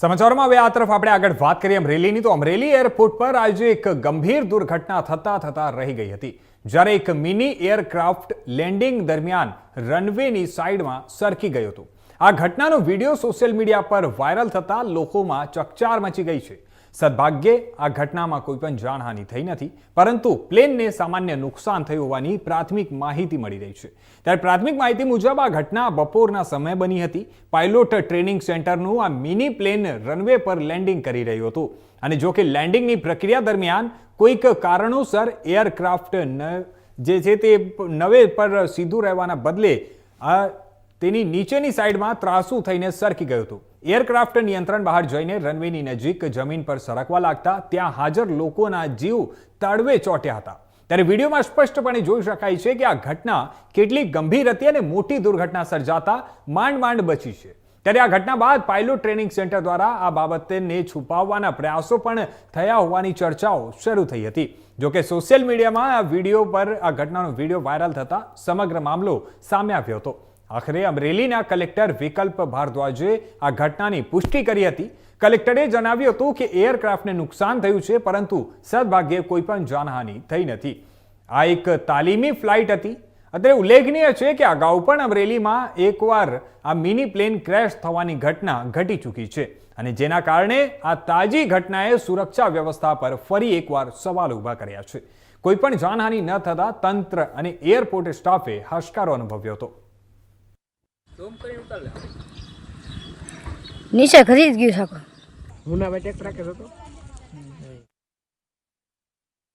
સમાચારોમાં હવે આ તરફ આપણે આગળ વાત કરીએ અમરેલીની. તો અમરેલી એરપોર્ટ પર આજે એક ગંભીર દુર્ઘટના થતા થતા રહી ગઈ હતી. જ્યારે એક મિની એરક્રાફ્ટ લેન્ડિંગ દરમિયાન રનવેની સાઈડમાં સરકી ગયું હતું. આ ઘટનાનો વીડિયો સોશિયલ મીડિયા પર વાયરલ થતા લોકોમાં ચકચાર મચી ગઈ છે. સદભાગ્યે આ ઘટનામાં કોઈ પણ જાનહાનિ થઈ નથી, પરંતુ પ્લેનને સામાન્ય નુકસાન થયું હોવાની પ્રાથમિક માહિતી મળી રહી છે. ત્યારે પ્રાથમિક માહિતી મુજબ આ ઘટના બપોરના સમયે બની હતી. પાયલોટ ટ્રેનિંગ સેન્ટરનું આ મિની પ્લેન રનવે પર લેન્ડિંગ કરી રહ્યું હતું. અને જો કે લેન્ડિંગની પ્રક્રિયા દરમિયાન કોઈક કારણોસર એરક્રાફ્ટ જે છે તે નવે પર સીધું રહેવાના બદલે તેની નીચેની સાઈડમાં ત્રાસુ થઈને સરકી ગયું હતું. એરક્રાફ્ટ નિયંત્રણ બહાર જઈને રનવેની નજીક જમીન પર સરકવા લાગતા ત્યાં હાજર લોકોના જીવ તળવે ચોટ્યા હતા. ત્યારે વિડીયોમાં સ્પષ્ટપણે જોઈ શકાય છે કે આ ઘટના કેટલી ગંભીર હતી અને મોટી દુર્ઘટના સર્જાતા માંડ માંડ બચી છે. ત્યારે આ ઘટના બાદ પાયલોટ ટ્રેનિંગ સેન્ટર દ્વારા આ બાબતને છુપાવવાના પ્રયાસો પણ થયા હોવાની ચર્ચાઓ શરૂ થઈ હતી. જોકે સોશિયલ મીડિયામાં આ વીડિયો પર આ ઘટનાનો વીડિયો વાયરલ થતા સમગ્ર મામલો સામે આવ્યો હતો. આખરે અમરેલીના કલેક્ટર વિકલ્પ ભારદ્વાજે આ ઘટનાની પુષ્ટિ કરી હતી. કલેક્ટરે જણાવ્યું હતું કે એરક્રાફ્ટને નુકસાન થયું છે, પરંતુ સદભાગ્યે કોઈ પણ જાનહાનિ થઈ નથી. આ એક તાલીમી ફ્લાઇટ હતી. અત્યારે ઉલ્લેખનીય છે કે અગાઉ પણ અમરેલીમાં એકવાર આ મિની પ્લેન ક્રેશ થવાની ઘટના ઘટી ચૂકી છે અને જેના કારણે આ તાજી ઘટનાએ સુરક્ષા વ્યવસ્થા પર ફરી એકવાર સવાલ ઊભા કર્યા છે. કોઈ પણ જાનહાનિ ન થતા તંત્ર અને એરપોર્ટ સ્ટાફે હશકારો અનુભવ્યો હતો. નીચે ખરી જ ગયું શકો હું ના ભાઈ ટ્રેક્ટર રાખે હતો